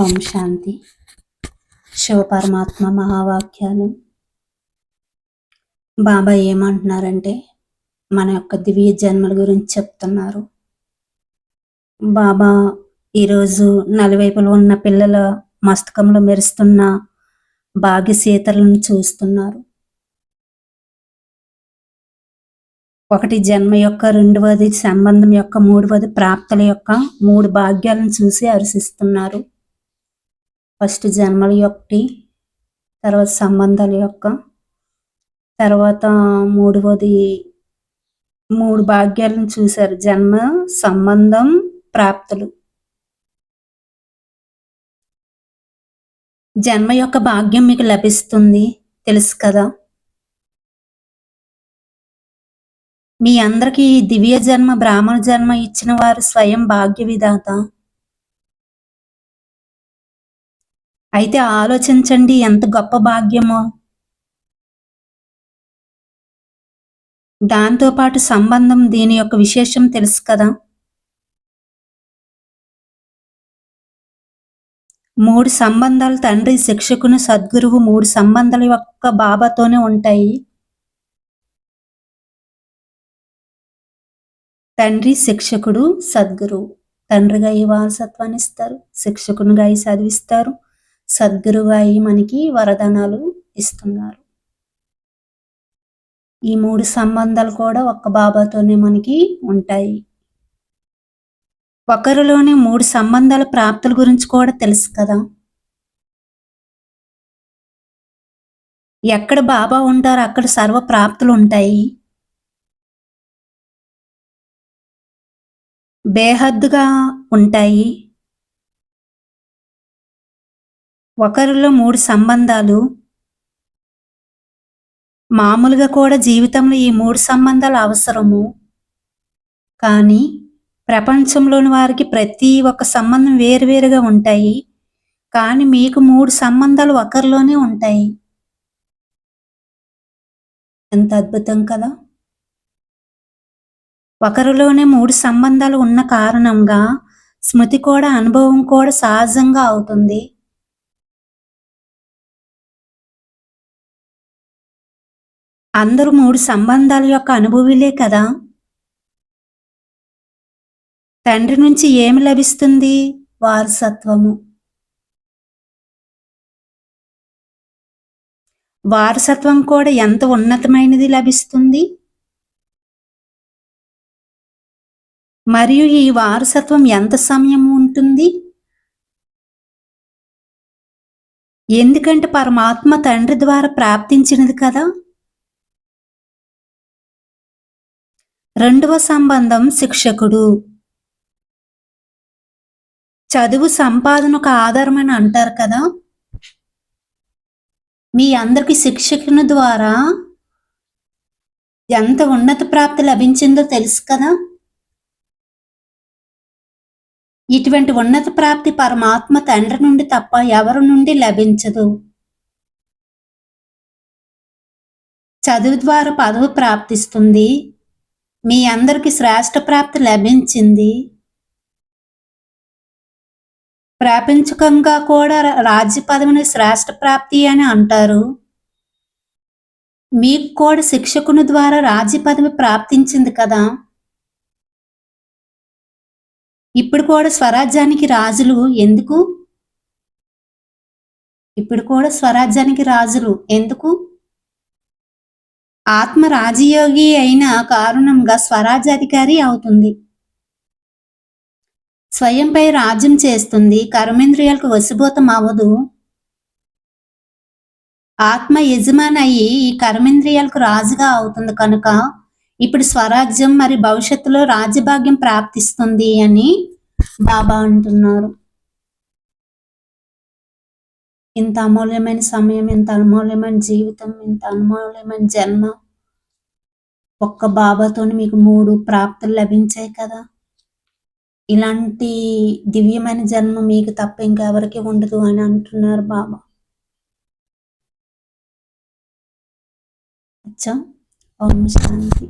ఓం శాంతి. శివపరమాత్మ మహావాక్యాలు. బాబా ఏమంటున్నారంటే మన యొక్క దివ్య జన్మల గురించి చెప్తున్నారు. బాబా ఈరోజు నలువైపులు ఉన్న పిల్లల మస్తకంలో మెరుస్తున్న భాగ్యశీతలను చూస్తున్నారు. ఒకటి జన్మ యొక్క రెండవది సంబంధం యొక్క మూడవది ప్రాప్తుల యొక్క మూడు భాగ్యాలను చూసి హర్షిస్తున్నారు. ఫస్ట్ జన్మల యొక్క తర్వాత సంబంధాల యొక్క తర్వాత మూడవది మూడు భాగ్యాలను చూశారు. జన్మ సంబంధం ప్రాప్తులు. జన్మ యొక్క భాగ్యం మీకు లభిస్తుంది. తెలుసు కదా? మీ అందరికీ దివ్య జన్మ బ్రాహ్మణ జన్మ ఇచ్చిన వారు స్వయం భాగ్య విధాత అయితే ఆలోచించండి ఎంత గొప్ప భాగ్యమో. దాంతోపాటు సంబంధం దీని యొక్క విశేషం తెలుసు కదా. మూడు సంబంధాలు తండ్రి శిక్షకుని సద్గురువు మూడు సంబంధాల యొక్క బాబాతోనే ఉంటాయి. తండ్రి శిక్షకుడు సద్గురువు. తండ్రిగా ఈ వారసత్వాన్ని ఇస్తారు శిక్షకునిగా ఈ చదివిస్తారు. సద్గురువు అయి మనకి వరదానాలు ఇస్తున్నారు. ఈ మూడు సంబంధాలు కూడా ఒక్క బాబాతోనే మనకి ఉంటాయి. ఒకరిలోనే మూడు సంబంధాల ప్రాప్తుల గురించి కూడా తెలుసు కదా. ఎక్కడ బాబా ఉంటారో అక్కడ సర్వ ప్రాప్తులు ఉంటాయి. బేహద్దుగా ఉంటాయి. ఒకరిలో మూడు సంబంధాలు. మామూలుగా కూడా జీవితంలో ఈ మూడు సంబంధాలు అవసరము. కానీ ప్రపంచంలోని వారికి ప్రతి ఒక్క సంబంధం వేరువేరుగా ఉంటాయి. కానీ మీకు మూడు సంబంధాలు ఒకరిలోనే ఉంటాయి. ఎంత అద్భుతం కదా! ఒకరిలోనే మూడు సంబంధాలు ఉన్న కారణంగా స్మృతి కూడా అనుభవం కూడా సహజంగా అవుతుంది. అందరూ మూడు సంబంధాల యొక్క అనుభవిలే కదా? తండ్రి నుంచి ఏమి లభిస్తుంది? వారసత్వము. వారసత్వం కూడా ఎంత ఉన్నతమైనది లభిస్తుంది? మరియు ఈ వారసత్వం ఎంత సమయం ఉంటుంది? ఎందుకంటే పరమాత్మ తండ్రి ద్వారా ప్రాప్తించినది కదా? రెండవ సంబంధం శిక్షకుడు. చదువు సంపాదనకు ఆధారమని అంటారు కదా? మీ అందరికి శిక్షకుని ద్వారా ఎంత ఉన్నత ప్రాప్తి లభించిందో తెలుసు కదా? ఇటువంటి ఉన్నత ప్రాప్తి పరమాత్మ తండ్రి నుండి తప్ప ఎవరి నుండి లభించదు? చదువు ద్వారా పదవి ప్రాప్తిస్తుంది. మీ అందరికి శ్రేష్ట ప్రాప్తి లభించింది. ప్రాపంచికంగా కూడా రాజ్య పదవిని శ్రేష్ట ప్రాప్తి అని అంటారు. మీకు కూడా శిక్షకుని ద్వారా రాజ్య పదవి ప్రాప్తించింది కదా. ఇప్పుడు కూడా స్వరాజ్యానికి రాజులు ఎందుకు? ఇప్పుడు కూడా స్వరాజ్యానికి రాజులు ఎందుకు? ఆత్మ రాజయోగి అయిన కారణంగా స్వరాజ్యాధికారి అవుతుంది. స్వయంపై రాజ్యం చేస్తుంది. కర్మేంద్రియాలకు వశభూతం అవ్వదు. ఆత్మ యజమాని అయ్యి ఈ కర్మేంద్రియాలకు రాజుగా అవుతుంది కనుక ఇప్పుడు స్వరాజ్యం మరి భవిష్యత్తులో రాజ్యభాగ్యం ప్రాప్తిస్తుంది అని బాబా అంటున్నారు. ఇంత అమూల్యమైన సమయం ఇంత అమూల్యమైన జీవితం ఇంత అమూల్యమైన జన్మ. ఒక్క బాబాతో మీకు మూడు ప్రాప్తులు లభించాయి కదా. ఇలాంటి దివ్యమైన జన్మ మీకు తప్ప ఇంకెవరికి ఉండదు అని అంటున్నారు బాబా. అచ్చా. ఓం శాంతి.